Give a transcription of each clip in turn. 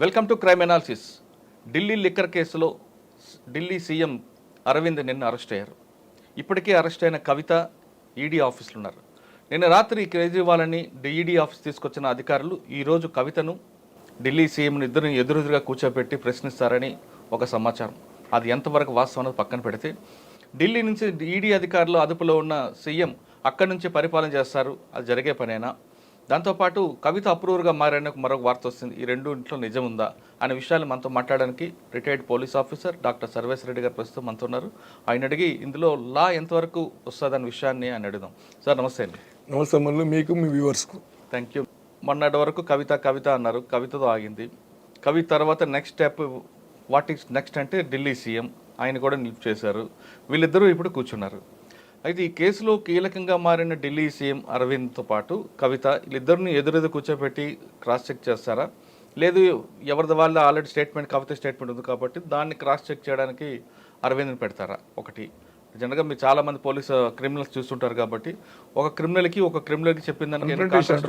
Welcome to crime analysis Delhi liquor కేసులో Delhi CM Arvind నిన్న arrest అయ్యారు. ఇప్పటికే అరెస్ట్ అయిన కవిత ఈడీ ఆఫీసులు ఉన్నారు నిన్న రాత్రి కేజ్రీవాల్ని ఈడీ ఆఫీస్ తీసుకొచ్చిన అధికారులు ఈరోజు కవితను ఢిల్లీ సీఎంను ఇద్దరిని ఎదురెదురుగా కూర్చోబెట్టి ప్రశ్నిస్తారని ఒక సమాచారం. అది ఎంతవరకు వాస్తవం పక్కన పెడితే ఢిల్లీ నుంచి ఈడీ అధికారులు అదుపులో ఉన్న సీఎం అక్కడి నుంచి పరిపాలన చేస్తారు అది జరిగే పనేనా? దాంతోపాటు కవిత అప్రూవర్గా మారని మరొక వార్త వస్తుంది. ఈ రెండు ఇంట్లో నిజం ఉందా అనే విషయాలు మనతో మాట్లాడడానికి retired police officer doctor Sarvesh Reddy garu ప్రస్తుతం మనతో ఉన్నారు. ఆయన అడిగి ఇందులో లా ఎంతవరకు వస్తుందనే విషయాన్ని ఆయన అడుగుదాం. సార్ నమస్తే అండి. నమస్తే మళ్ళీ మీకు మీ వ్యూవర్స్కు. Thank you. మొన్నటి వరకు కవిత కవిత అన్నారు. కవితతో ఆగింది. కవిత తర్వాత next step what is next అంటే ఢిల్లీ సీఎం. ఆయన కూడా నిలిపి చేశారు. వీళ్ళిద్దరూ ఇప్పుడు కూర్చున్నారు. అయితే ఈ కేసులో కీలకంగా మారిన ఢిల్లీ సీఎం అరవింద్తో పాటు కవిత వీళ్ళిద్దరిని ఎదురెదురు కూర్చోబెట్టి క్రాస్ చెక్ చేస్తారా? లేదు ఎవరిది వాళ్ళ ఆల్రెడీ స్టేట్మెంట్ కవిత స్టేట్మెంట్ ఉంది కాబట్టి దాన్ని క్రాస్ చెక్ చేయడానికి అరవింద్ని పెడతారా? ఒకటి. జనరల్గా మీరు చాలా మంది పోలీసు క్రిమినల్స్ చూస్తుంటారు కాబట్టి ఒక క్రిమినల్కి ఒక క్రిమినల్కి చెప్పిన దానికి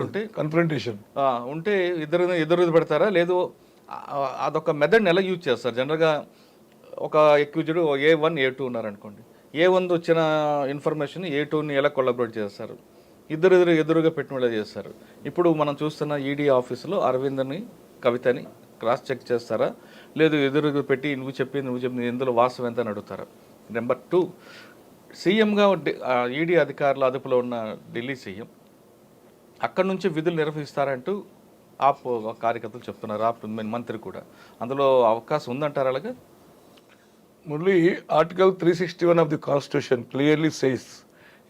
ఉంటే కన్ఫ్రంటేషన్ ఉంటే ఇద్దరు ఎదురు పెడతారా? లేదు అదొక మెథడ్ని ఎలా యూజ్ చేస్తారు? జనరల్గా ఒక accused A one A two ఉన్నారనుకోండి. ఏ వన్ వచ్చిన ఇన్ఫర్మేషన్ ఏ టూని ఎలా కొలాబరేట్ చేస్తారు? ఇద్దరు ఎదురు ఎదురుగా పెట్టిన చేస్తారు. ఇప్పుడు మనం చూస్తున్న ఈడీ ఆఫీసులో అరవింద్ని కవితని క్రాస్ చెక్ చేస్తారా? లేదు ఎదురుగా పెట్టి నువ్వు చెప్పింది నువ్వు చెప్పింది ఇందులో వాస్తవం ఎంత అని అడుగుతారా? నెంబర్ టూ సీఎంగా ఈడీ అధికారుల అదుపులో ఉన్న ఢిల్లీ సీఎం అక్కడి నుంచి విధులు నిర్వహిస్తారంటూ ఆప్ కార్యకర్తలు చెప్తున్నారు ఆప్ మంత్రి కూడా. అందులో అవకాశం ఉందంటారు అలాగా? Murali article three sixty one of the constitution clearly says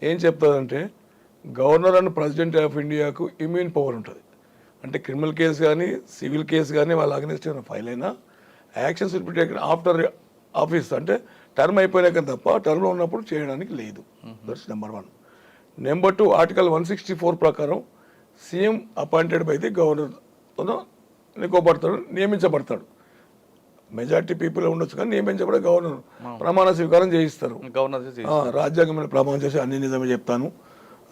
ఏం చెప్తుందంటే గవర్నర్ అండ్ ప్రెసిడెంట్ ఆఫ్ ఇండియాకు ఇమ్యూన్ పవర్ ఉంటుంది. అంటే క్రిమినల్ కేసు కానీ సివిల్ కేసు కానీ వాళ్ళ అగనిస్ట్ ఏమైనా ఫైల్ అయినా actions will be taken after office అంటే టర్మ్ అయిపోయినాక తప్ప టర్మ్లో ఉన్నప్పుడు చేయడానికి లేదు. That's number one number two article one sixty four ప్రకారం CM appointed by the governor ఎన్నుకోబడతాడు నియమించబడతాడు. మెజార్టీ పీపుల్ ఉండొచ్చు కానీ నియమించబడే గవర్నర్. ప్రమాణ స్వీకారం చేయిస్తారు. గవర్నర్ రాజ్యాంగమైన ప్రమాణం చేసి అన్ని నిజమే చెప్తాను.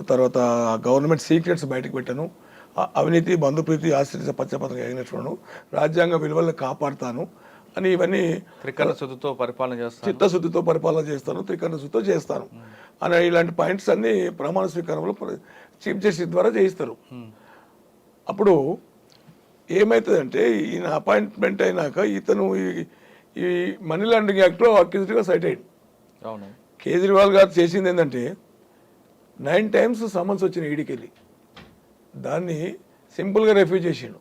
తర్వాత గవర్నమెంట్ సీక్రెట్స్ బయటకు పెట్టాను. అవినీతి బంధుప్రీతి ఆశ్రిత పచ్చపత్రం ఎగినట్టున్నాను రాజ్యాంగ విలువలను కాపాడుతాను. అని ఇవన్నీ త్రికరణ శుద్ధితో పరిపాలన చేస్తారు చిత్తశుద్ధితో పరిపాలన చేస్తాను. త్రికరణ శుద్ధితో చేస్తాను. అని ఇలాంటి పాయింట్స్ అన్ని ప్రమాణ స్వీకారంలో చీఫ్ జస్టిస్ ద్వారా చేయిస్తారు. అప్పుడు ఏమవుతుందంటే ఈయన అపాయింట్మెంట్ అయినాక ఇతను ఈ- మనీ లాండరింగ్ యాక్ట్లో అక్యూజ్డ్గా సైట్ అయ్యాడు. అవును. కేజ్రీవాల్ గారు చేసింది ఏంటంటే నైన్ టైమ్స్ సమన్స్ వచ్చిన ఈడికి వెళ్ళి దాన్ని సింపుల్గా రెఫ్యూజ్ చేసిండు.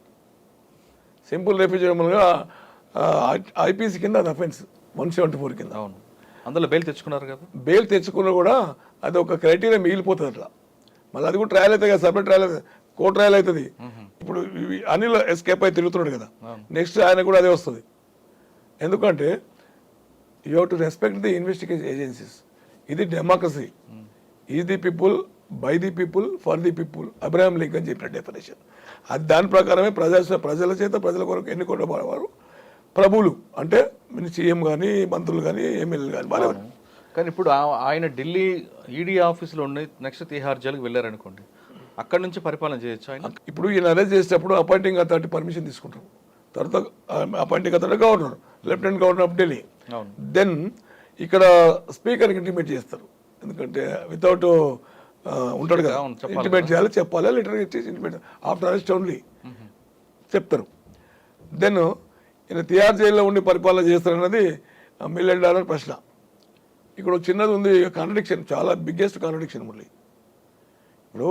సింపుల్ రెఫ్యూజ్ చేయడం వల్ల ఐపీసీ కింద అది అఫెన్స్ వన్ సెవెంటీ ఫోర్ కింద. అవును. అందులో బెయిల్ తెచ్చుకున్నారు కదా? బెయిల్ తెచ్చుకున్నా కూడా అది ఒక క్రైటీరియా మిగిలిపోతుంది అట్లా మళ్ళీ అది కూడా ట్రయల్ అవుతుంది కదా సపరేట్ ట్రయల్ అవుతుంది కోర్ట్ ట్రయల్ అవుతుంది. ఇప్పుడు ఇవి అనిల్ ఎస్కేప్ అయి తిరుగుతున్నాడు కదా. నెక్స్ట్ ఆయన కూడా అదే వస్తుంది. ఎందుకంటే you have to respect the investigation agencies ఇది డెమోక్రసీ ఈ the people by the people for the people Abraham Lincoln చెప్పిన డెఫినేషన్ అది దాని ప్రకారమే ప్రజా ప్రజల చేత ప్రజల కొరకు ఎన్నుకోబడేవారు ప్రభువులు అంటే సీఎం కానీ మంత్రులు కానీ ఎమ్మెల్యేలు కానీ వాళ్ళే కానీ ఇప్పుడు ఆయన ఢిల్లీ ఈడీ ఆఫీసులో ఉండి నెక్స్ట్ తిహార్ జైలుకి వెళ్ళారనుకోండి. అక్కడి నుంచి పరిపాలన చేయొచ్చు ఆయన? ఇప్పుడు ఈయన అరెస్ట్ చేసేటప్పుడు అపాయింటింగ్ అథారిటీ పర్మిషన్ తీసుకుంటారు. తర్వాత appointing authority governor lieutenant governor of Delhi. Then ఇక్కడ స్పీకర్కి ఇంటిమేట్ చేస్తారు. ఎందుకంటే వితౌట్ ఉంటాడు కదా. ఇంటిమేట్ చేయాలి చెప్పాలి లెటర్ ఇచ్చేసి ఇంటిమేట్ ఆఫ్టర్ అరెస్ట్ ఓన్లీ. చెప్తారు. దెన్ ఈయన తిహార్ జైల్లో ఉండి పరిపాలన చేస్తారన్నది మిలియన్ డాలర్ ప్రశ్న. ఇక్కడ ఒక చిన్నది ఉంది కాంట్రడిక్షన్ చాలా బిగ్గెస్ట్ కాంట్రడిక్షన్ మురళి. ఇప్పుడు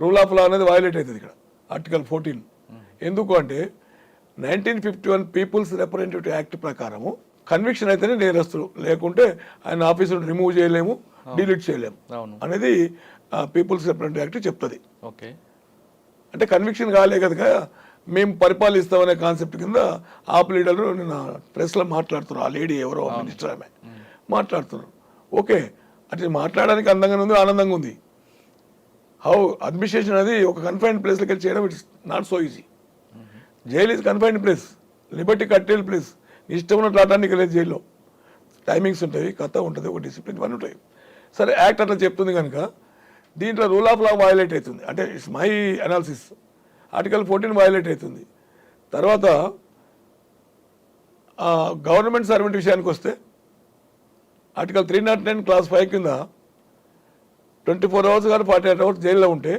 రూల్ ఆఫ్ లా అనేది వయలేట్ అవుతుంది ఇక్కడ. ఆర్టికల్ ఫోర్టీన్ ఎందుకు అంటే nineteen fifty one people's representative act ప్రకారము కన్విక్షన్ అయితేనే నేరస్తులు. లేకుంటే ఆయన ఆఫీసును రిమూవ్ చేయలేము డిలీట్ చేయలేము. అనేది పీపుల్స్ రిప్రజెంటేటివ్ యాక్ట్ చెప్తుంది. ఓకే. అంటే కన్విక్షన్ కాలే కదా మేము పరిపాలిస్తామనే కాన్సెప్ట్ కింద ఆప్ లీడర్లు నిన్న ప్రెస్లో మాట్లాడుతున్నారు. ఆ లేడీ ఎవరో మినిస్టర్ ఆమె. మాట్లాడుతున్నారు. ఓకే. అంటే మాట్లాడడానికి అందంగా ఉంది ఆనందంగా ఉంది. హౌ అడ్మినిస్ట్రేషన్ అది ఒక కన్ఫైన్డ్ ప్లేస్లోకి వెళ్ళి చేయడం it's not so easy jail is confined place liberty కట్టేల్ place ఇష్టం ఉన్న ఆడడానికి లేదు జైల్లో టైమింగ్స్ ఉంటాయి కథ ఉంటుంది ఒక డిసిప్లిన్ ఇవన్నీ ఉంటాయి. సరే యాక్ట్ అట్లా చెప్తుంది కనుక దీంట్లో రూల్ ఆఫ్ లా వయలేట్ అవుతుంది. అంటే it's my analysis article fourteen violate అవుతుంది. తర్వాత గవర్నమెంట్ సర్వెంట్ విషయానికి వస్తే article three naught nine clause five కింద ట్వంటీ ఫోర్ అవర్స్ కానీ ఫార్టీ ఎయిట్ అవర్స్ జైల్లో ఉంటే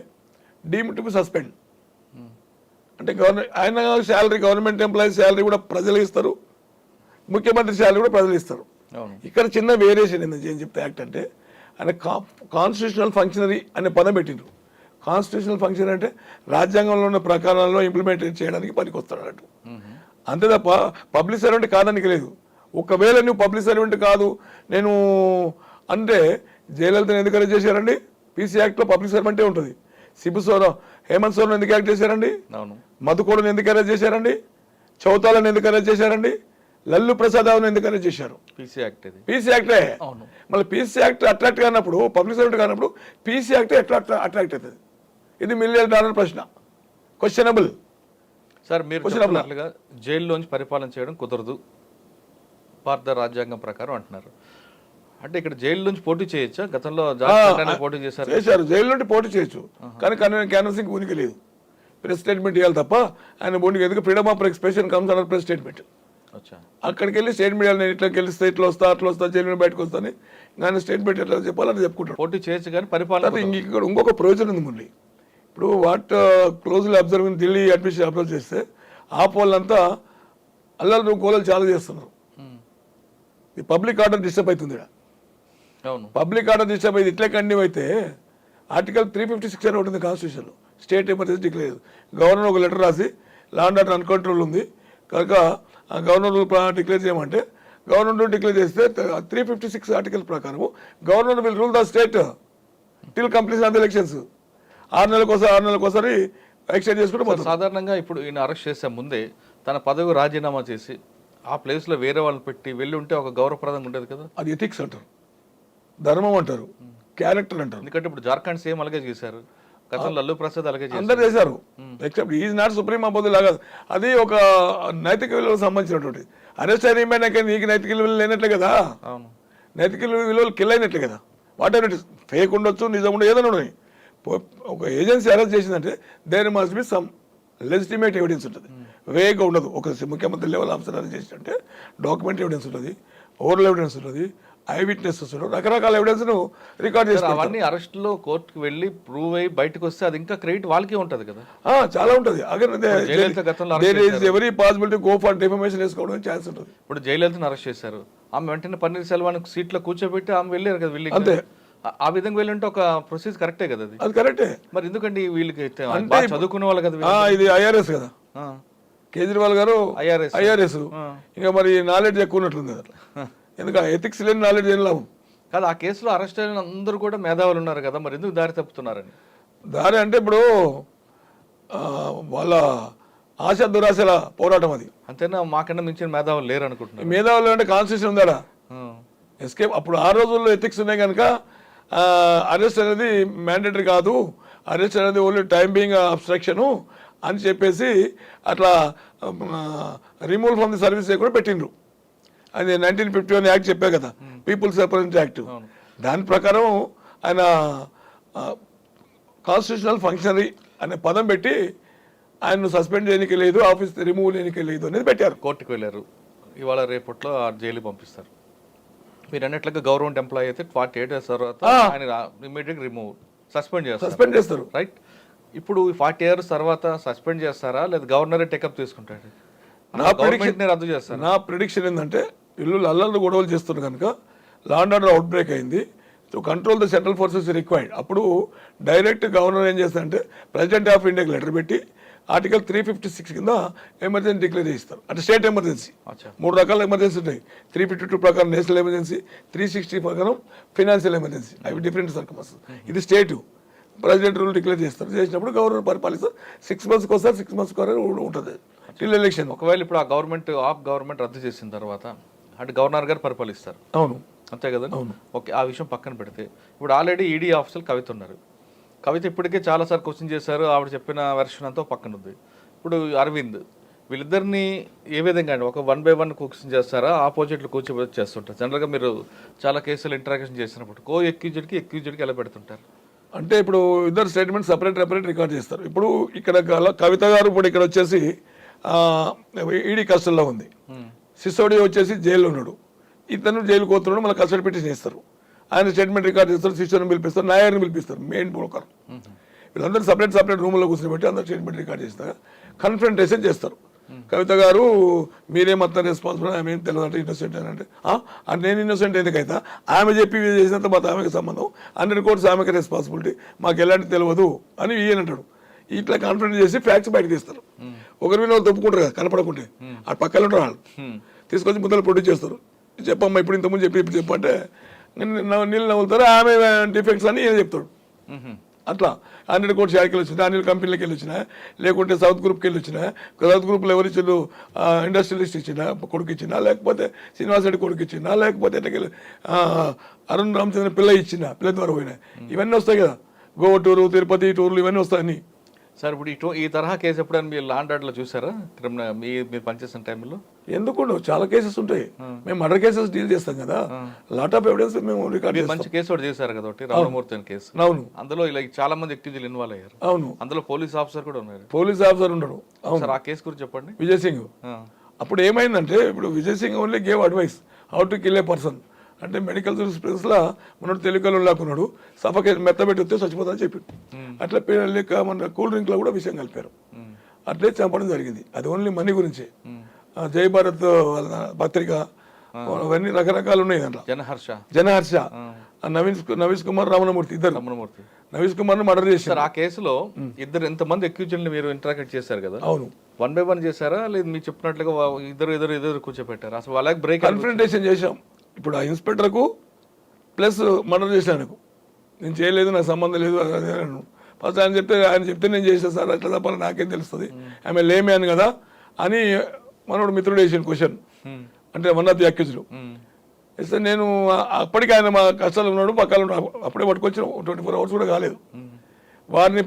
డీమ్ టు బి సస్పెండ్. అంటే గవర్నమెంట్ ఆయన శాలరీ గవర్నమెంట్ ఎంప్లాయీస్ శాలరీ కూడా ప్రజలు ఇస్తారు. ముఖ్యమంత్రి శాలరీ కూడా ప్రజలు ఇస్తారు. ఇక్కడ చిన్న వేరియేషన్ ఏంది? ఏం చెప్తే యాక్ట్ అంటే ఆయన కాన్స్టిట్యూషనల్ ఫంక్షనరీ అనే పదం పెట్టిండ్రు. కాన్స్టిట్యూషనల్ ఫంక్షన్ అంటే రాజ్యాంగంలో ఉన్న ప్రకారాల్లో ఇంప్లిమెంట్ చేయడానికి పనికొస్తాడు అన్నట్టు. అంతే తప్ప పబ్లిక్ సర్వెంట్ కాదానికి లేదు. ఒకవేళ నువ్వు పబ్లిక్ సర్వెంట్ కాదు నేను అంటే జయలలితను ఎందుకు అరెస్ట్ చేశారండి? పీసీ యాక్ట్లో పబ్లిక్ సర్వెంటే ఉంటుంది. సిబు సోరం హేమంత్ సోరం ఎందుకు యాక్ట్ చేశారండి? అవును. మధుకోడను ఎందుకు అరెస్ట్ చేశారండి? చౌతాలను ఎందుకు అరెస్ట్ చేశారండి? లల్లు ప్రసాద్ రావును ఎందుకు అరెస్ట్ చేశారు? పీసీ యాక్ట్ ఇది. పీసీ యాక్టే అవును. మళ్ళీ పీసీ యాక్ట్ అట్రాక్ట్ కానప్పుడు పబ్లిక్ సర్వెంట్ కానప్పుడు పీసీ యాక్ట్ ఎట్లా అట్రాక్ట్ అవుతుంది. ఇది మిలియన్ డాలర్ ప్రశ్న. క్వశ్చనబుల్ సార్ మీరు చెప్పినట్లుగా జైల్లోంచి పరిపాలన చేయడం కుదరదు. భారత రాజ్యాంగం ప్రకారం అంటున్నారు. అంటే ఇక్కడ జైలు నుంచి పోటీ చేయొచ్చా? గతంలో పోటీ చేశారు చేశారు. జైలు నుండి పోటీ చేయొచ్చు. కానీ కన్వీన్ క్యాన్వసింగ్ ఉనికి లేదు. ప్రెస్ స్టేట్మెంట్ ఇవ్వాలి తప్ప ఆయన బోనికి ఎందుకు ఫ్రీడమ్ ఆఫ్ ఎక్స్ప్రెషన్ కమ్స్ అన్నారు ప్రెస్ స్టేట్మెంట్. అక్కడికి వెళ్ళి స్టేట్మెంట్ ఇవ్వాలి నేను ఇట్లా గెలిస్తే ఇట్లా వస్తా అట్లా వస్తా జైలు నుండి బయటకు వస్తాను ఆయన స్టేట్మెంట్ ఎట్లా చెప్పాలని చెప్పుకుంటాడు. పోటీ చేయొచ్చు కానీ పరిపాలన ఇక్కడ ఇంకొక ప్రయోజనం ఉంది ఇప్పుడు what closely observing Delhi admission observe చేస్తే ఆ వాళ్ళంతా అల్లలు గోలలు చాలా చేస్తున్నారు. ఈ పబ్లిక్ ఆర్డర్ డిస్టర్బ్ అవుతుంది ఈడ. అవును. పబ్లిక్ ఆర్డర్ డిస్టర్బ్ అయింది ఇట్లే కంటిన్యూ అయితే ఆర్టికల్ త్రీ ఫిఫ్టీ సిక్స్ అని ఉంటుంది కాన్స్టిట్యూషన్లో స్టేట్ ఎమర్జెన్సీ డిక్లేర్ గవర్నర్ ఒక లెటర్ రాసి లా అండ్ ఆర్డర్ అన్కంట్రోల్ ఉంది. కనుక ఆ గవర్నర్ డిక్లేర్ చేయమంటే గవర్నర్ డిక్లేర్ చేస్తే త్రీ ఫిఫ్టీ సిక్స్ ఆర్టికల్ ప్రకారం governor will rule the state till completion of elections ఆరు నెలలకోసారి ఆరు నెలలకోసారి ఎక్స్టెండ్ చేసుకుంటూ సాధారణంగా ఇప్పుడు ఈయన అరెస్ట్ చేసే ముందే తన పదవి రాజీనామా చేసి ఆ ప్లేస్లో వేరే వాళ్ళు పెట్టి వెళ్ళి ఉంటే ఒక గౌరవప్రదంగా ఉండేది కదా? అది ఎథిక్స్ అంటారు. ధర్మం అంటారు క్యారెక్టర్ అంటారు. ఎందుకంటే ఇప్పుడు జార్ఖండ్ సేమ్ అలాగే చేశారు. గతంలో లల్లు ప్రసాద్ అలాగే అందరు చేశారు. Except is not supreme above లాగా. అది ఒక నైతిక విలువలకు సంబంధించినటువంటి. అరెస్ట్ అయిపోయినాక నీకు నైతిక విలువలు లేనట్లే కదా. నైతిక విలువలు కిల్ అయినట్లే కదా. Whatever it is fake ఉండొచ్చు నిజం ఉండదు ఏదైనా ఉండదు ఒక ఏజెన్సీ అరెస్ట్ చేసిందంటే there must be some legitimate evidence ఉంటుంది. వేగా ఉండదు. ఒక ముఖ్యమంత్రి లెవెల్ ఆఫీసర్ అరెస్ట్ చేసినట్టే డాక్యుమెంట్ ఎవిడెన్స్ ఉంటుంది. ఓరల్ ఎవిడెన్స్ ఉంటుంది. ఐ విట్నెసెస్ రకరకాల ఎవిడెన్స్ను రికార్డ్ చేస్తారు అవన్నీ అరెస్ట్లో కోర్టుకి వెళ్ళి ప్రూవ్ అయ్యి బయటకు వస్తే అది ఇంకా క్రెడిట్ వాళ్ళకే ఉంటది కదా. చాలా ఉంటుంది. Agar every possibility go for defamation వేసుకోవడానికి ఛాన్స్ ఉంటుంది. ఇప్పుడు జయలలితను అరెస్ట్ చేశారు. ఆమె వెంటనే పన్నీర్ సెల్వాన్ సీట్లో కూర్చోబెట్టి ఆమె వెళ్ళారు కదా వీళ్ళకి అంతే. ఆ- విధంగా వెళ్ళుంటే ఒక ప్రొసీజ్ కరెక్టే కదా అది. అది కరెక్టే మరి ఎందుకండి వీళ్ళకి చదువుకునే వాళ్ళు కదా వీళ్ళు. ఇది ఐఆర్ఎస్ కదా. కేజ్రీవాల్ గారు. ఐఆర్ఎస్ ఆ. ఇంకా మరి నాలెడ్జ్ ఎక్కువ ఉన్నట్లుంది అట్లా. ఎందుకు ఎథిక్స్ లేని నాలెడ్జ్ ఏం లాభం? కాదు ఆ కేసులో అరెస్ట్ అయిన అందరూ కూడా మేధావులు ఉన్నారు కదా మరి ఎందుకు దారి తప్పుతున్నారని? దారి అంటే ఇప్పుడు వాళ్ళ ఆశ దురాశల పోరాటం అది. అంతేనా? మాకన్నా మించిన మేధావులు లేరు అనుకుంటున్నారు మేధావులు అంటే కాన్స్టిట్యూషన్ ఉందాడా ఆ, ఎస్కేప్ అప్పుడు ఆ రోజుల్లో ఎథిక్స్ ఉన్నాయి కనుక అరెస్ట్ అనేది మ్యాండేటరీ కాదు. అరెస్ట్ అనేది ఓన్లీ టైం బీయింగ్ అబ్స్ట్రక్షను అని చెప్పేసి అట్లా రిమూవ్ ఫ్రమ్ ది సర్వీస్ కూడా పెట్టిండ్రు. అది నైన్టీన్ ఫిఫ్టీ వన్ యాక్ట్ చెప్పా కదా పీపుల్స్ రిప్రజెంట్ యాక్ట్. దాని ప్రకారం ఆయన కాన్స్టిట్యూషనల్ ఫంక్షనరీ అనే పదం పెట్టి ఆయన్ను సస్పెండ్ చేయడానికి లేదు ఆఫీస్ రిమూవ్ చేయడానికి లేదు అనేది పెట్టారు. కోర్టుకు వెళ్ళారు. ఇవాళ రేపట్లో ఆ జైలు పంపిస్తారు. మీరు అన్నట్లుగా గవర్నమెంట్ ఎంప్లాయీ అయితే ఫార్టీ ఎయిట్ ఇయర్స్ తర్వాత. ఆయన ఇమీడియట్ రిమూవ్ సస్పెండ్ చేస్తారు. సస్పెండ్ చేస్తారు. రైట్ ఇప్పుడు ఫార్టీ ఇయర్స్ తర్వాత సస్పెండ్ చేస్తారా? లేదా గవర్నరే టేకప్ తీసుకుంటాడు? నా గవర్నమెంట్ని రద్దు చేస్తారు? నా ప్రిడిక్షన్ ఏంటంటే ఇల్లు అల్లర్లు గొడవలు చేస్తున్నారు కనుక law and order out break అయింది to control the central forces required అప్పుడు డైరెక్ట్ గవర్నర్ ఏం చేస్తారంటే ప్రెసిడెంట్ ఆఫ్ ఇండియాకి లెటర్ పెట్టి ఆర్టికల్ త్రీ ఫిఫ్టీ సిక్స్ కింద ఎమర్జెన్సీ డిక్లేర్ చేస్తారు అంటే స్టేట్ ఎమర్జెన్సీ మూడు రకాల ఎమర్జెన్సీ ఉంటాయి. త్రీ ఫిఫ్టీ టూ ప్రకారం నేషనల్ ఎమర్జెన్సీ త్రీ సిక్స్టీ ప్రకారం ఫినాన్షియల్ ఎమర్జెన్సీ అవి డిఫరెంట్ సర్కమస్ ఇది స్టేట్ ప్రెసిడెంట్ రూల్ డిక్లేర్ చేస్తారు. చేసినప్పుడు గవర్నర్ పరిపాలిస్తారు. సిక్స్ మంత్స్కి ఒకసారి సిక్స్ మంత్స్ ఉంటుంది. టిల్ ఎలక్షన్ ఒకవేళ ఇప్పుడు ఆ గవర్నమెంట్ ఆఫ్ గవర్నమెంట్ రద్దు చేసిన తర్వాత అటు గవర్నర్ గారు పరిపాలిస్తారు. అవును. అంతే కదా? అవును. ఓకే ఆ విషయం పక్కన పెడితే. ఇప్పుడు ఆల్రెడీ ఈడీ ఆఫీసర్ కవిత ఉన్నారు. కవిత ఇప్పటికే చాలాసార్లు క్వశ్చన్ చేశారు ఆవిడ చెప్పిన వెర్షన్ అంతా పక్కన ఉంది. ఇప్పుడు అరవింద్ వీళ్ళిద్దరిని ఏ విధంగా అండి? ఒక వన్ బై వన్ క్వశ్చన్ చేస్తారా? ఆపోజిట్లు కూర్చోబెట్టి చేస్తుంటారు. జనరల్గా మీరు చాలా కేసులు ఇంటరాక్షన్ చేసినప్పుడు కో ఎక్యూజెడ్కి ఎక్యూజెడ్కి ఎలా పెడుతుంటారు? అంటే ఇప్పుడు ఇద్దరు స్టేట్మెంట్ సపరేట్ సపరేట్ రికార్డ్ చేస్తారు. ఇప్పుడు ఇక్కడ కవిత గారు ఇప్పుడు ఇక్కడ వచ్చేసి ఈడీ కస్టల్లో ఉంది. సిసోడియా వచ్చేసి జైల్లో ఉన్నాడు. ఇతను జైలు కోతున్నాడు మళ్ళీ కస్టడీ పెట్టి చేస్తారు ఆయన స్టేట్మెంట్ రికార్డ్ చేస్తారు సిస్టర్ని పిలిపిస్తారు నాయర్ని పిలిపిస్తారు మెయిన్ బ్రోకర్. వీళ్ళందరూ సపరేట్ సపరేట్ రూమ్లో కూర్చొని పెట్టి అందరూ స్టేట్మెంట్ రికార్డ్ చేస్తారు కన్ఫరంటేషన్ చేస్తారు. కవిత గారు మీరే మొత్తం రెస్పాన్సిబుల్ ఆమె ఏం తెలియదు అంటే ఇన్నోసెంట్ అని అంటే "ఆ? అంటే నేను ఇన్నోసెంట్ ఎందుకైతే? ఆమె చెప్పి చేసినంత మాత్రం ఆమెకి సంబంధం. హండ్రెడ్ కోర్స్ ఆమెకి రెస్పాన్సిబిలిటీ మాకు ఎలాంటి తెలియదు అని ఈయన అంటాడు. ఇట్లా కాన్ఫిడెంట్ చేసి ఫ్యాక్ట్స్ బయటకు తీస్తారు. ఒకరి మీద ఒకరు తప్పుకుంటారు కదా కనపడకుంటే. ఆ పక్కన ఉంటారు వాళ్ళు. తీసుకొచ్చి ముందర ప్రొడ్యూస్ చేస్తారు. చెప్పమ్మా ఇప్పుడు ఇంతకుముందు చెప్పి ఇప్పుడు చెప్పంటే నీళ్ళు నవ్వుతారు ఆమె డిఫెక్ట్స్ అని ఈయన చెప్తాడు. అట్లా. హండ్రెడ్ కోట్స్ యాడికి వెళ్ళి వచ్చినా అనిల్ కంపెనీలకి వెళ్ళి వచ్చినా లేకుంటే సౌత్ గ్రూప్కి వెళ్ళి వచ్చినా సౌత్ గ్రూప్లో ఎవరు ఇచ్చిండు ఇండస్ట్రియలిస్ట్ ఇచ్చినా కొడుకు ఇచ్చినా లేకపోతే శ్రీనివాస్ రెడ్డి కొడుకు ఇచ్చినా లేకపోతే ఆ, అరుణ్ రామచంద్ర పిల్ల ఇచ్చిన పిల్ల ద్వారా పోయినా. ఇవన్నీ వస్తాయి కదా. గోవా టూరు తిరుపతి టూర్లు ఇవన్నీ వస్తాయి అన్నీ. సార్ ఇప్పుడు ఇటు ఈ తరహా కేసు ఎప్పుడైనా మీరు లాండ్ ఆర్డర్లో చూసారా? క్రిమినల్ మీ మీరు పనిచేసిన టైంలో? ఎందుకు చాలా కేసెస్ ఉంటాయి. మేము మర్డర్ కేసెస్ డీల్ చేస్తాం కదా. లాట్ ఆఫ్ ఎవిడెన్స్ మేము రికార్డ్ మంచి కేసు ఒకటి చేశారు కదా ఒకటి రామమూర్తి అని కేసు. అవును. అందులో ఇలా చాలా మంది ఎక్యూజులు ఇన్వాల్వ్ అయ్యారు. అవును. అందులో పోలీస్ ఆఫీసర్ కూడా ఉన్నారు. పోలీస్ ఆఫీసర్ ఉండడు అవును. సార్ ఆ కేసు గురించి చెప్పండి. విజయ్ సింగ్. అప్పుడు ఏమైందంటే ఇప్పుడు Vijay Singh only gave advice how to kill a person అంటే మెడికల్ లా మనోడు తెలుగులో లాక్కున్నాడు సఫకే మెత్తబెట్టి వస్తే చచ్చిపోతా అని చెప్పిండు. అట్లా లేక మన కూల్ డ్రింక్లో కూడా విషయం కలిపారు. అట్లే చంపడం జరిగింది. అది ఓన్లీ మనీ గురించి. ఆ, జై భారత్ పత్రిక అవన్నీ రకరకాలు ఉన్నాయి దాంట్లో. జనహర్ష. జనహర్ష. నవీన్ నవీష్ కుమార్ రమణమూర్తి ఇద్దరు. రమణమూర్తి నవీష్ కుమార్ని మర్డర్ చేశారు ఆ కేసులో ఇద్దరు ఎంతమంది ఎక్యూజుల్ని మీరు ఇంటరాక్ట్ చేశారు కదా? అవును. వన్ బై వన్ చేశారా? లేదు మీరు చెప్పినట్లుగా ఇద్దరు ఇద్దరు ఇద్దరు కూర్చోపెట్టారు? అసలు వాళ్ళకి బ్రేక్ కన్ఫరంటేషన్ చేశాం. ఇప్పుడు ఆ ఇన్స్పెక్టర్కు ప్లస్ మర్డర్ చేశాను నేను చేయలేదు నాకు సంబంధం లేదు. ఫస్ట్ ఆయన చెప్తే ఆయన చెప్తే నేను చేసాను సార్ అట్లా తప్పని నాకేం తెలుస్తుంది. ఆమె లేమ్యాన్ కదా అని మనోడు మిత్రుడు వేసాను క్వశ్చన్. అంటే వన్ ఆఫ్ ది అక్యూజ్డ్. ఇస్తే నేను అప్పటికి ఆయన మా కష్టాలు ఉన్నాడు పక్కన అప్పుడే పట్టుకొచ్చిన ట్వంటీ ఫోర్ అవర్స్ కూడా కాలేదు. వారిని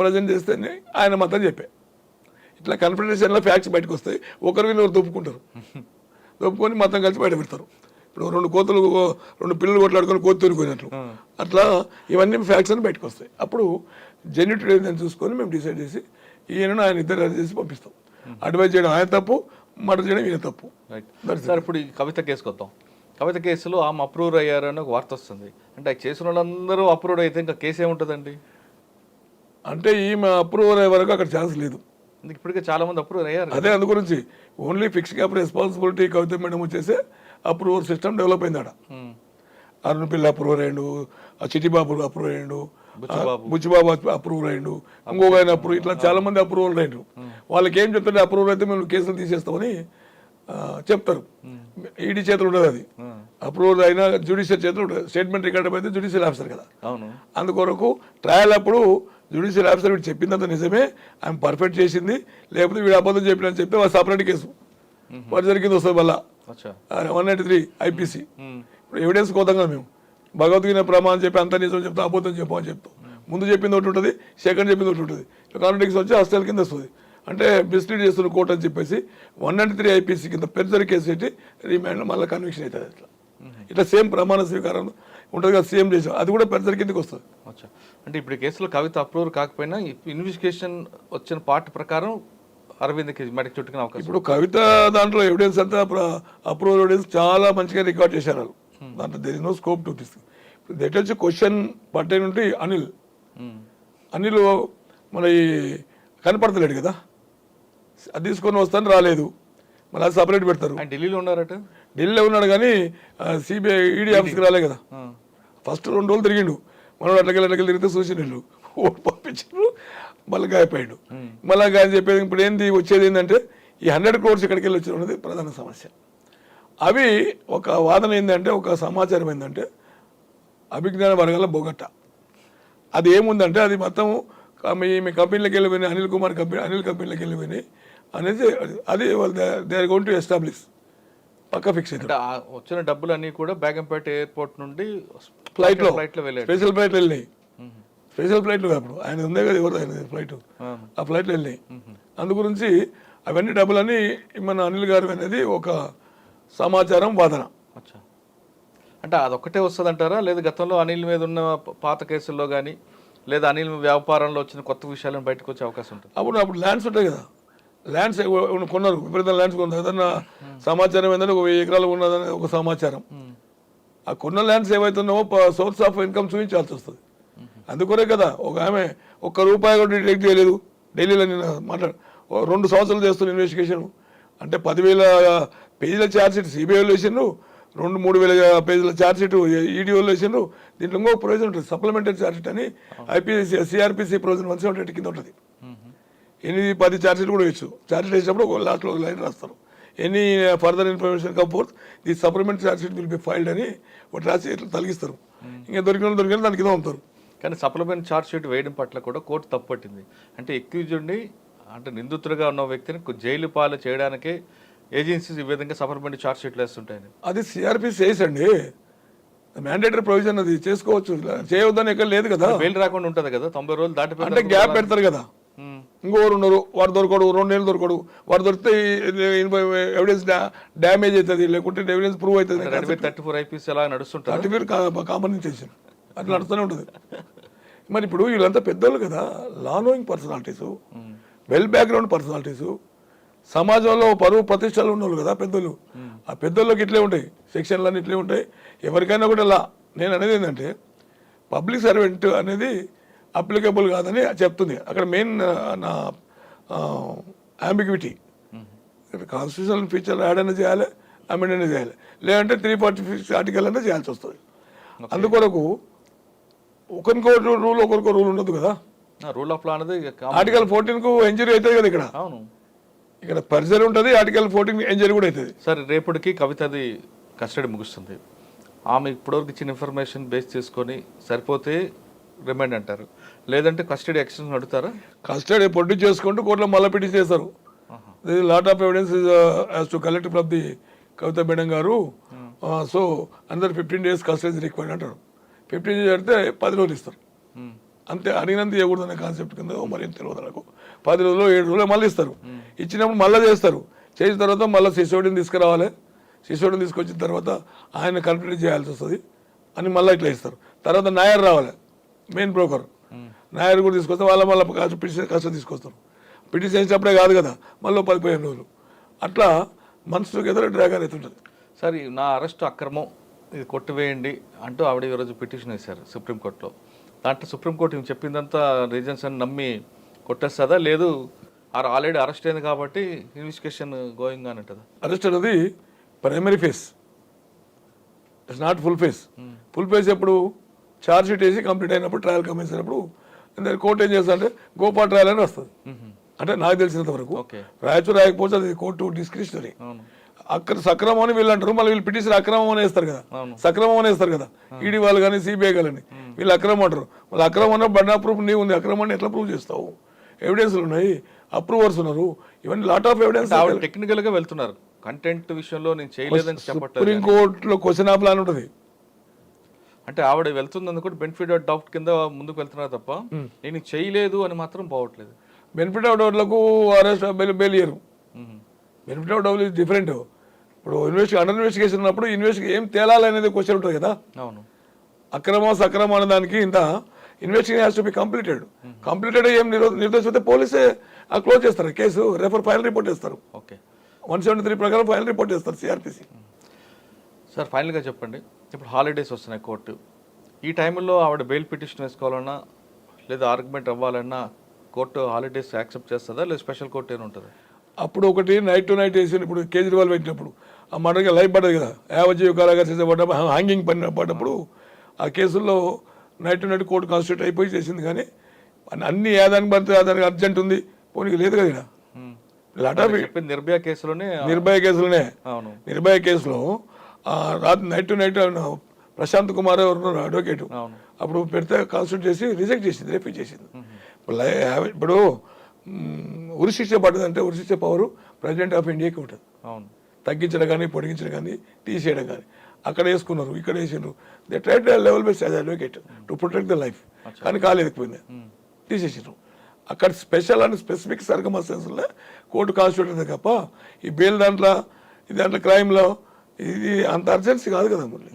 ప్రజెంట్ చేస్తే ఆయన మొత్తం చెప్పే. ఇట్లా కన్ఫిడెన్షియల్లో ఫ్యాక్ట్స్ బయటకు వస్తాయి ఒకరి మీద ఒకరు దొప్పుకుంటారు. దొప్పుకొని మొత్తం కలిసి బయట పెడతారు. ఇప్పుడు రెండు కోతులు రెండు పిల్లలు కొట్లాడుకొని కోతి తూరుకున్నట్లు అట్లా ఇవన్నీ ఫ్యాక్ట్స్ అని బయటకు వస్తాయి. అప్పుడు జెన్యుటెడ్ ఏందని చూసుకొని మేము డిసైడ్ చేసి ఈయనను ఆయన ఇద్దరు అరెస్ట్ చేసి పంపిస్తాం. అడ్వైజ్ చేయడం ఆయన తప్పు మర్డర్ చేయడం ఈయన తప్పు. రైట్ సార్ ఇప్పుడు ఈ కవిత కేసుకి వద్దాం కవిత కేసులో ఆమె అప్రూవ్ అయ్యారని ఒక వార్త వస్తుంది. అంటే అది చేసిన వాళ్ళందరూ అప్రూవ్ అయితే ఇంకా కేసు ఏముంటుందండి? అంటే ఈమె అప్రూవల్ అయ్యే వరకు అక్కడ ఛాన్స్ లేదు. ఇప్పటికే చాలా మంది అప్రూవ్ అయ్యారు అదే అందు గురించి only fix cap responsibility Kavitha madam వచ్చేసి అప్రూవల్ సిస్టమ్ డెవలప్ అయింది ఆడ. అరుణ్ పిల్ల అప్రూవ్ అయ్యిండు ఆ చిట్టిబాబు అప్రూవ్ అయ్యిండు బుచ్చిబాబు. బుచ్చిబాబు అప్రూవ్ అయ్యిండు ఇంకొక ఆయన అప్రూవ్ ఇట్లా చాలా మంది అప్రూవల్ అయ్యిండు వాళ్ళకి ఏం చెప్తారు అప్రూవల్ అయితే మేము కేసులు తీసేస్తామని చెప్తారు. ఈడీ చేతులు ఉండదు అది. అప్రూవల్ అయినా జ్యుడిషియల్ చేతులు ఉంటుంది స్టేట్మెంట్ రికార్డ్ అయితే జ్యుడిషియల్ ఆఫీసర్ కదా. అవును. అందుకొరకు ట్రయల్ అప్పుడు జ్యుడిషియల్ ఆఫీసర్ వీడు చెప్పిందంత నిజమే ఆమె పర్ఫెక్ట్ చేసింది లేకపోతే వీడు అబద్ధం చెప్పినని చెప్తే వాళ్ళు సపరేట్ కేసు. వాటి జరిగింది వస్తుంది మళ్ళా. One ninety three IPC. ఇప్పుడు ఎవిడెన్స్ కోతాం కదా మేము. భగవద్గీత ప్రమాణం చెప్పి అంత నిజం చెప్తా అబద్ధం చెప్పమని చెప్తాం. ముందు చెప్పింది ఒకటి ఉంటుంది సెకండ్ చెప్పింది ఒకటి ఉంటుంది. కాంట్రడిక్స్ వచ్చి హాస్టల్ కింద వస్తుంది. అంటే మిస్లీడ్ చేస్తున్న కోర్టు అని చెప్పేసి వన్ నైంటీ త్రీ ఐపీసీ కింద పెద్దరి కేసు పెట్టి రిమాండ్ మళ్ళీ కన్విక్షన్ అవుతుంది ఇట్లా ఇట్లా సేమ్ ప్రమాణ స్వీకారం ఉంటుంది కదా సేమ్ చేసాం అది కూడా పెద్దరి కిందకి వస్తుంది. అచ్చా. అంటే ఇప్పుడు కేసులో కవిత అప్రూవ్ కాకపోయినా ఇన్వెస్టిగేషన్ వచ్చిన పార్ట్ ప్రకారం అరవింద్కి మెడకి చుట్టుకునే అవకాశం ఇప్పుడు కవిత దాంట్లో ఎవిడెన్స్ అంతా అప్రూవల్ ఎవిడెన్స్ చాలా మంచిగా రికార్డ్ చేశారు వాళ్ళు. దాంట్లో there no scope to this ఇప్పుడు దట్ వచ్చి క్వశ్చన్ పట్టే నుండి అనిల్. ఉమ్. అనిల్ మన ఈ కనపడతలేడు కదా. అది తీసుకొని వస్తాను రాలేదు. మళ్ళీ అది సపరేట్ పెడతారు. ఢిల్లీలో ఉన్నారట ఢిల్లీలో ఉన్నాడు కానీ సిబిఐ ఈడీ ఆఫీస్కి రాలే కదా. ఫస్ట్ రెండు రోజులు తిరిగిండు. మనోడు అట్లకెళ్ళి అట్లకెళ్ళి తిరిగితే చూసి నీళ్ళు ఓటు పంపించారు. మళ్ళీ గాయపోయాడు మళ్ళీ ఆయన చెప్పేది ఇప్పుడు ఏంది వచ్చేది ఏంటంటే ఈ హండ్రెడ్ క్రోర్స్ ఇక్కడికి వెళ్ళి వచ్చి ఉన్నది ప్రధాన సమస్య. అవి ఒక వాదన ఏంటంటే ఒక సమాచారం ఏంటంటే అభిజ్ఞాన వర్గాల బొగట్ట అది ఏముందంటే అది మొత్తం మీ మీ కంపెనీలోకి వెళ్ళి పోయినాయి అనిల్ కుమార్ కంపెనీ అనిల్ కంపెనీలోకి వెళ్ళి పోయినాయి అనేది అది they are gone to establish. పక్క ఫిక్స్ వచ్చిన డబ్బులన్నీ కూడా బేగంపేట ఎయిర్పోర్ట్ నుండి ఫ్లైట్లో ఫ్లైట్లో వెళ్ళాడు స్పెషల్ ఫ్లైట్లు వెళ్ళినాయి. స్పెషల్ ఫ్లైట్లు అప్పుడు. ఆయన ఉందే కదా ఎవరు ఆయన ఫ్లైట్. ఆ. ఫ్లైట్లు వెళ్ళినాయి. అందు గురించి అవన్నీ డబ్బులన్నీ మన అనిల్ గారు అనేది ఒక సమాచారం వాదన. అంటే అదొక్కటే వస్తుంది అంటారా లేదా గతంలో అనిల్ మీద ఉన్న పాత కేసుల్లో కానీ లేదా అనిల్ వ్యాపారంలో వచ్చిన కొత్త విషయాలను బయటకు వచ్చే అవకాశం ఉంటుంది. అప్పుడు అప్పుడు ల్యాండ్స్ ఉంటాయి కదా. ల్యాండ్స్ కొన్నారు? విపరీత ల్యాండ్స్ కొన్నారు. ఏదన్నా సమాచారం ఏంటంటే ఒక వెయ్యి ఎకరాలు ఉన్నదని ఒక సమాచారం. ఆ కొన్న ల్యాండ్స్ ఏవైతున్నావో సోర్స్ ఆఫ్ ఇన్కమ్ చూపించాల్సి వస్తుంది. అందుకొరే కదా ఒక ఆమె ఒక్క రూపాయి కూడా డిటెక్ట్ చేయలేదు. ఢిల్లీలో నేను మాట్లాడు రెండు సంవత్సరాలు చేస్తున్న ఇన్వెస్టిగేషన్ అంటే పదివేల పేజీల ఛార్జ్షీట్ సిబిఐలో వేసిండ్రు రెండు మూడు వేల పేజీల ఛార్జ్షీట్ ఈడీఓలో వేసిండ్రు. దీంట్లో ఇంకో ప్రొవిజన్ ఉంటుంది సప్లిమెంటరీ ఛార్జ్షీట్ అని IPSC CrPC provision one seventy కింద ఉంటుంది. ఎనిమిది పది ఛార్జ్షీట్ కూడా వేయచ్చు. ఛార్జ్షీట్ వేసినప్పుడు ఒక లాస్ట్లో లైన్ రాస్తారు. Any further information come forth the supplement charge sheet will be filed అని ఒకటి రాసి ఇట్లా తొలగిస్తారు. ఇంకా దొరికిన దొరికిన దాని కింద పంపుతారు కానీ సప్లిమెంట్ ఛార్జ్ షీట్ వేయడం పట్ల కూడా కోర్టు తప్పట్టింది అంటే ఎక్యూజ్డ్ని అంటే నిందితుడిగా ఉన్న వ్యక్తిని జైలు పాలు చేయడానికే ఏజెన్సీస్ ఈ విధంగా సప్లిమెంట్ ఛార్జ్ షీట్లు వేస్తుంటాయని. అది సిఆర్పి చేసండి. మ్యాండేటరీ ప్రొవిజన్ అది చేసుకోవచ్చు. చేయవద్దని ఎక్కడ లేదు కదా. బెయిల్ రాకుండా ఉంటుంది కదా. తొంభై రోజులు దాటిపోయిన అంటే గ్యాప్ పెడతారు కదా. ఇంకోరు ఉన్నారు వాడు దొరకడు రెండు నెలలు దొరకడు. వాడు దొరికితే ఎవిడెన్స్ డ్యామేజ్ అవుతుంది లేకుంటే ఎవిడెన్స్ ప్రూవ్ అవుతుంది. రెండు థర్టీ ఫోర్ ఐపీసీ అలా నడుస్తుంటారు థర్టీ ఫీర్ కామన్ చేసారు అట్లా నడుస్తూనే ఉంటుంది. మరి ఇప్పుడు వీళ్ళంతా పెద్దోళ్ళు కదా law knowing personalities well background personalities సమాజంలో పరువు ప్రతిష్టలు ఉన్నోళ్ళు కదా పెద్దోళ్ళు. ఆ పెద్దోళ్ళకి ఇట్లే ఉంటాయి సెక్షన్లు ఇట్లే ఉంటాయి. ఎవరికైనా కూడా లా నేను అనేది ఏంటంటే పబ్లిక్ సర్వెంట్ అనేది అప్లికబుల్ కాదని చెప్తుంది. అక్కడ మెయిన్ నా అంబిగ్విటీ కాన్స్టిట్యూషన్ ఫీచర్ యాడ్ అయినా చేయాలి అమెండ్ అయినా చేయాలి. లేదంటే త్రీ ఫార్టీ సిక్స్ ఆర్టికల్ అయినా చేయాల్సి వస్తుంది. అందుకొరకు ఒకరికో రూల్ ఒకరికో రూల్ ఉండదు కదా? రూల్ ఆఫ్ లా అనేది. ఆర్టికల్ ఫోర్టీన్కు ఎంజరీ అవుతుంది కదా ఇక్కడ? అవును. ఇక్కడ పర్జరీ ఉంటుంది ఆర్టికల్ ఫోర్టీన్ ఎంజరీ కూడా అవుతుంది. సరే రేపటికి కవితది కస్టడీ ముగుస్తుంది. ఆమె ఇప్పటివరకు ఇచ్చిన ఇన్ఫర్మేషన్ బేస్ చేసుకొని సరిపోతే రిమైండ్ అంటారు. లేదంటే కస్టడీ ఎక్స్టెన్షన్ అడుగుతారా కస్టడీ ప్రొడ్యూస్ చేసుకుంటూ కోర్టులో మళ్ళీ పిటిషన్ చేస్తారు lot of evidence as to collector from the Kavitha madam garu. So అందరు ఫిఫ్టీన్ డేస్ కస్టడీ రిక్వైర్డ్ అంటారు. ఫిఫ్టీన్ డేస్ పెడితే పది రోజులు ఇస్తారు. అంతే అడిగినంత ఇవ్వకూడదు అనే కాన్సెప్ట్ కింద మరి ఏం తెలియదు నాకు. పది రోజులు ఏడు రోజులు మళ్ళీ ఇస్తారు. ఇచ్చినప్పుడు మళ్ళీ చేస్తారు. చేసిన తర్వాత మళ్ళీ శిశువుడిని తీసుకురావాలి. శిశువుడిని తీసుకొచ్చిన తర్వాత ఆయన కంప్లీట్ చేయాల్సి వస్తుంది. అని మళ్ళీ ఇట్లా ఇస్తారు. తర్వాత నాయర్ రావాలి మెయిన్ బ్రోకర్ నాయర్ కూడా తీసుకొస్తే వాళ్ళ మళ్ళీ పిటిషన్ కష్టం తీసుకొస్తారు. పిటిషన్ చేసినప్పుడే కాదు కదా మళ్ళీ పది పదిహేను రోజులు. అట్లా మనసులోకి ఎదురు డ్రాగన్ అవుతుంటుంది. సరే నా అరెస్ట్ అక్రమం. ఇది కొట్టివేయండి అంటూ ఆవిడ ఈరోజు పిటిషన్ వేశారు సుప్రీంకోర్టులో. దాంట్లో సుప్రీంకోర్టు ఈమె చెప్పిందంతా రీజన్స్ అని నమ్మి కొట్టేస్తుందా? లేదు ఆరు ఆల్రెడీ అరెస్ట్ అయింది కాబట్టి ఇన్వెస్టిగేషన్ గోయింగ్ అని ఉంటుందా అరెస్ట్ అనేది primary phase. It's not full phase full phase ఎప్పుడు ఛార్జ్ షీట్ వేసి కంప్లీట్ అయినప్పుడు ట్రయల్ అయినప్పుడు దాని కోర్టు ఏం చేస్తా అంటే గోపా ట్రయల్ అని వస్తుంది. అంటే నాకు తెలిసినంత వరకు ఓకే. రాయచూ రాయకపోతే అది కోర్టు డిస్క్రిషనరీ అవును. అక్కడ సక్రమం అని వీళ్ళు అంటారు. మళ్ళీ వీళ్ళు పిటిషన్ అక్రమం అని వేస్తారు కదా. సక్రమం అని వేస్తారు కదా. ఈడీ వాళ్ళు కానీ సిబిఐ కానీ వీళ్ళు అక్రమం అంటారు. మళ్ళీ అక్రమం అన్న బండి ప్రూఫ్ నీ ఉంది. అక్రమాన్ని ఎట్లా ప్రూవ్ చేస్తావు? ఎవిడెన్స్లు ఉన్నాయి. అప్రూవర్స్ ఉన్నారు. ఇవన్నీ లాట్ ఆఫ్ ఎవిడెన్స్ టెక్నికల్గా వెళ్తున్నారు. కంటెంట్ విషయంలో నేను చేయలేదని చెప్పట్లేదు సుప్రీం కోర్టులో క్వశ్చన్ ఆఫ్ ప్లాన్ ఉంటుంది. అంటే ఆవిడ వెళ్తుందని కూడా బెనిఫిట్ డౌట్ కింద ముందుకు వెళ్తున్నారు తప్ప నేను చేయలేదు అని మాత్రం పోవట్లేదు benefit of డౌట్లకు arrest bail bail. Benefit of doubt is different ఇప్పుడు ఇన్వెస్టి అండర్ ఇన్వెస్టిగేషన్ ఉన్నప్పుడు ఇన్వెస్టి ఏం తేలాలి అనేది క్వశ్చన్ ఉంటుంది కదా. అవును. అక్రమ సక్రమ అనే దానికి ఇంత investigation has to be completed completed ఏం నిరో నిర్దేశిస్తే పోలీసే క్లోజ్ చేస్తారు. కేసు రెఫర్ ఫైల్ రిపోర్ట్ చేస్తారు. ఓకే. వన్ సెవెంటీ త్రీ ప్రకారం ఫైల్ రిపోర్ట్ చేస్తారు సిఆర్పిసి సార్ ఫైనల్గా చెప్పండి. ఇప్పుడు హాలిడేస్ వస్తున్నాయి కోర్టు. ఈ టైంలో ఆవిడ బెయిల్ పిటిషన్ వేసుకోవాలన్నా లేదా ఆర్గ్యుమెంట్ అవ్వాలన్నా కోర్టు హాలిడేస్ యాక్సెప్ట్ చేస్తుందా లేదా స్పెషల్ కోర్టు ఏమి ఉంటుంది? అప్పుడు ఒకటి నైట్ టు నైట్ వేసి ఇప్పుడు కేజ్రీవాల్ పెట్టినప్పుడు ఆ మటర్కి లైఫ్ పడ్డది కదా. యావజ్జీవ కారాగార చేసే పడ్డప్పుడు హ్యాంగింగ్ పడిన పడ్డప్పుడు ఆ కేసుల్లో night to night court constitute అయిపోయి చేసింది కానీ అన్ని ఏదానికి పడితే అదానికి అర్జెంట్ ఉంది. పోనీకి లేదు కదా నిర్భయ కేసులోనే నిర్భయ కేసులోనే. అవును. నిర్భయ కేసులో ఆ, రాత్రి night to night Prashant Kumar ఎవరున్నారు అడ్వకేట్ అవును. అప్పుడు పెడితే కాన్స్టిట్యూట్ చేసి రిజెక్ట్ చేసింది రిఫ్యూజ్ చేసింది. ఇప్పుడు ఉరిశిక్ష పడ్డదంటే ఉరిశిక్ష పవర్ ప్రెసిడెంట్ ఆఫ్ ఇండియాకి ఉంటుంది. అవును. తగ్గించడం కానీ పొడిగించడం కానీ తీసేయడం కానీ. అక్కడ వేసుకున్నారు ఇక్కడ వేసిండ్రు. They tried level best as advocate to protect the life కానీ కాలేకపోయింది తీసేసారు అక్కడ స్పెషల్ అండ్ స్పెసిఫిక్ సర్కమస్టెన్స్లో కోర్టు కాన్స్టిట్యూట్ తప్ప ఈ బెయిల్ దాంట్లో ఈ దాంట్లో క్రైమ్లో ఇది అంత అర్జెన్సీ కాదు కదా మళ్ళీ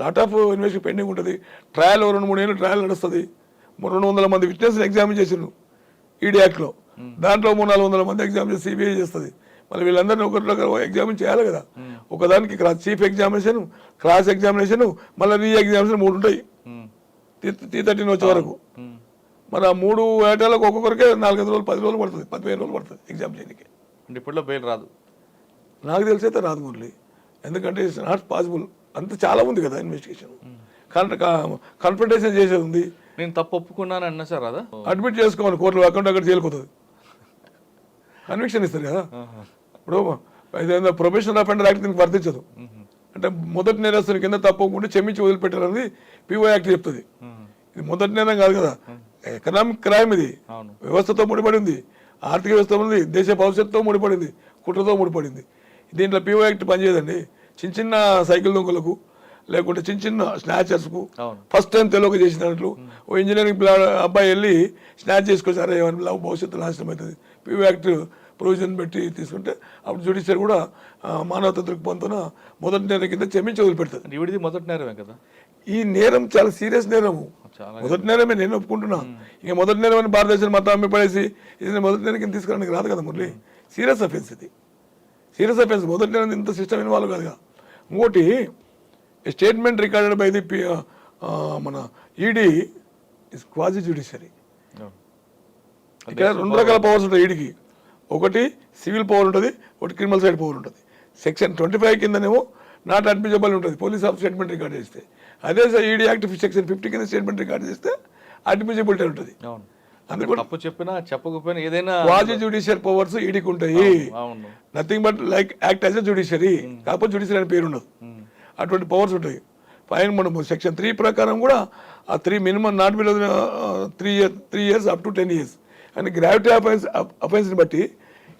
లాట్ ఆఫ్ ఇన్వెస్టిగేషన్ పెండింగ్ ఉంటుంది. ట్రయల్ రెండు మూడు ఏళ్ళు ట్రయల్ నడుస్తుంది. రెండు వందల మంది విట్నెస్ని ఎగ్జామిన్ చేసిండ్రు. ఈడీ యాక్ట్లో దాంట్లో మూడు నాలుగు వందల మంది ఎగ్జామ్ చేసి సిబిఐ చేస్తుంది. మళ్ళీ వీళ్ళందరినీ ఒకరిలో ఎగ్జామిన్ చేయాలి కదా. ఒకదానికి cross chief examination cross examination మళ్ళీ రీ ఎగ్జామినేషన్ మూడు ఉంటాయి. టీ థర్టీన్ వచ్చే వరకు. మన ఆ మూడు ఏటాలకు ఒక్కొక్కరికే నాలుగైదు రోజులు పది రోజులు పడుతుంది పదిహేను రోజులు పడుతుంది ఎగ్జామ్ చేయడానికి అంటే ఇప్పట్లో బెయిల్ రాదు. నాకు తెలిసి అయితే రాదు మురళి ఎందుకంటే ఇట్స్ నాట్ పాసిబుల్ అంత చాలా ఉంది కదా ఇన్వెస్టిగేషన్ కన్ఫర్టేషన్ చేసేది ఉంది. నేను తప్పు ఒప్పుకున్నాను అన్నా సార్ అదా అడ్మిట్ చేసుకోవాలి కోర్టులో అకౌంట్ అక్కడ జైలుకుతుంది కన్విక్షన్ ఇస్తారు కదా. ఇప్పుడు ఇదేందో ప్రొఫెషనల్ అఫెండర్ యాక్ట్ దీనికి వర్తించదు. అంటే మొదటి నేరస్తుని కింద తప్పకుండా క్షమించి వదిలిపెట్టారని పిఓ యాక్ట్ చెప్తుంది. ఇది మొదటి నేరం కాదు కదా. ఎకనామిక్ క్రైమ్ ఇది. వ్యవస్థతో ముడిపడి ఉంది ఆర్థిక వ్యవస్థ ఉంది దేశ భవిష్యత్తుతో ముడిపడింది. కుట్రతో ముడిపడింది. దీంట్లో పిఓ యాక్ట్ పనిచేయదండి. చిన్న చిన్న సైకిల్ దొంగలకు లేకుంటే చిన్న చిన్న స్నాచర్స్కు ఫస్ట్ టైం తెలుగు చేసినట్లు ఓ ఇంజనీరింగ్ అబ్బాయి వెళ్ళి స్నాచ్ చేసుకొచ్చారు ఏమని భవిష్యత్తు నాశనం అవుతుంది. పిఓ యాక్ట్ ప్రొవిజన్ పెట్టి తీసుకుంటే అప్పుడు జుడిషియర్ కూడా మానవత దృక్పథంతో మొదటి నేరం కింద క్షమించి వదిలిపెడుతుంది మొదటి నేరమే కదా? ఈ నేరం చాలా సీరియస్ నేరము. మొదటి నేరమే నేను ఒప్పుకుంటున్నా. ఇక మొదటి నేరం అని భారతదేశం అమ్మి పడేసి ఇది మొదటి నేరం కింద తీసుకురానికి రాదు కదా మురళి? సీరియస్ అఫెన్స్ ఇది. Serious offence. మొదటి నేరం ఇంత సిస్టమ్ ఇన్వాల్వ్ కాదు కదా ఇంకోటి స్టేట్మెంట్ రికార్డెడ్ బై ది మన ఈడీ ఇస్ క్వాజీ జ్యుడిషియరీ. ఇక్కడ రెండు రకాల పవర్స్ ఉంటాయి ఈడికి. ఒకటి సివిల్ పవర్ ఉంటుంది ఒకటి క్రిమినల్ సైడ్ పవర్ ఉంటుంది. సెక్షన్ ట్వంటీ ఫైవ్ కిందనేమో నాట్ అడ్మిజబుల్ ఉంటుంది పోలీస్ ఆఫ్ స్టేట్మెంట్ రికార్డ్ చేస్తే. అదే ఈడీ యాక్ట్ సెక్షన్ ఫిఫ్టీ కింద స్టేట్మెంట్ రికార్డ్ చేస్తే అడ్మిజబిలిటీ ఉంటుంది. అవును. అందుకు తప్పు చెప్పినా చెప్పకపోయినా ఏదైనా క్వాజీ జ్యుడిషియల్ పవర్స్ ఈడీకి ఉంటాయి. Nothing but like act as a judiciary కాకపోతే జ్యుడిషియరీ అనే పేరు ఉండదు. అటువంటి పవర్స్ ఉంటాయి. ఫైన్ మనం సెక్షన్ త్రీ ప్రకారం కూడా ఆ three minimum not below three year three years up to ten years and gravity offence అఫెన్స్ని బట్టి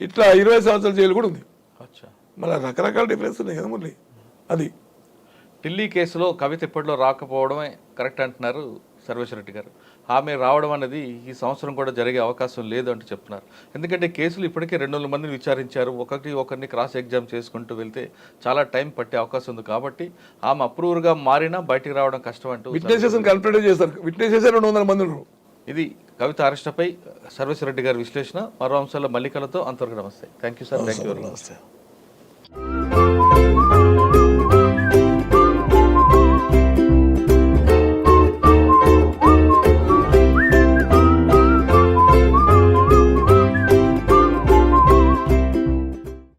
ఇట్లా ఇరవై సంవత్సరాల జైలు కూడా ఉంది. అచ్చా. మళ్ళీ రకరకాల డిఫరెన్స్ ఉన్నాయి కదా మురళి. అది. ఢిల్లీ కేసులో కవిత ఇప్పట్లో రాకపోవడమే కరెక్ట్ అంటున్నారు సర్వేశ్వరరెడ్డి గారు. ఆమె రావడం అనేది ఈ సంవత్సరం కూడా జరిగే అవకాశం లేదు అంటూ చెప్తున్నారు. ఎందుకంటే కేసులు ఇప్పటికే రెండు వందల మందిని విచారించారు. ఒకటి ఒకరిని క్రాస్ ఎగ్జామ్ చేసుకుంటూ వెళ్తే చాలా టైం పట్టే అవకాశం ఉంది కాబట్టి ఆమె అప్రూవర్గా మారినా బయటికి రావడం కష్టం అంటూ విట్నెసెస్ కన్ఫ్యూట్ చేస్తారు విట్నెసెస్ రెండు వందల మంది ఉన్నారు. ఇది కవిత అరెస్ట్పై సర్వేశ్వరరెడ్డి గారి విశ్లేషణ. మరో అంశాల్లో మల్లికలతో అంతవరకు నమస్తే. Thank you sir thank you very much నమస్తే.